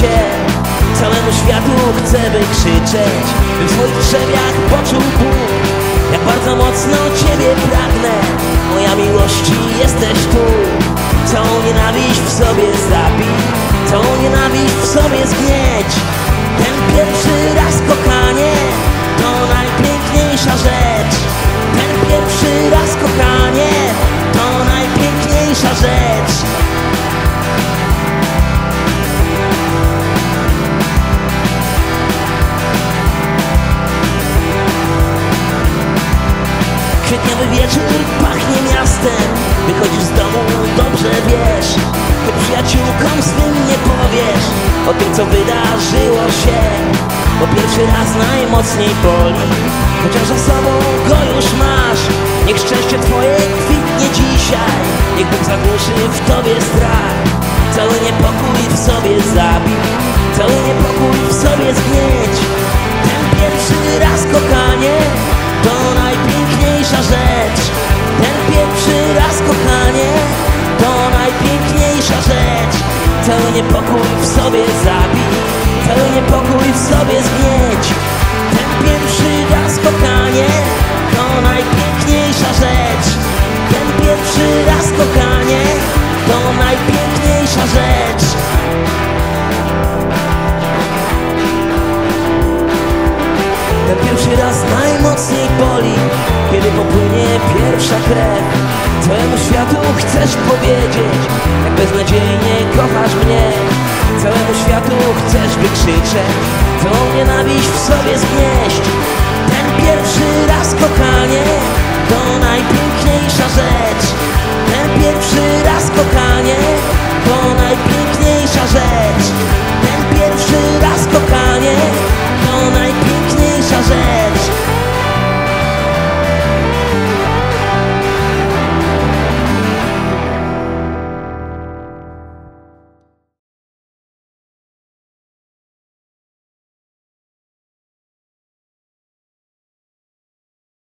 Cię Całemu światu chcę wykrzyczeć Bym w swoich trzewiach poczuł ból. Jak bardzo mocno Ciebie pragnę. Moja miłości jesteś tu. Całą nienawiść w sobie Kwietniowy wieczór pachnie miastem. Wychodzisz z domu, dobrze wiesz. Choć przyjaciółkom swym nie powiesz. O tym co wydarzyło się. Bo pierwszy raz najmocniej boli. Chociaż za sobą go już masz. Niech szczęście twoje kwitnie dzisiaj. Niech Bóg zagłuszy w tobie strach. Cały niepokój w sobie zabij Cały niepokój niepokój w sobie zabij Cały niepokój w sobie zgnieć Ten pierwszy raz kochanie To najpiękniejsza rzecz. Ten pierwszy raz kochanie To najpiękniejsza rzecz. Ten pierwszy raz najmocniej boli Kiedy popłynie pierwsza krew. Całemu światu chcesz powiedzieć Jak beznadziejnie kochasz mnie wykrzyczeć Całą nienawiść w sobie zgnieść. Ten pierwszy raz kochanie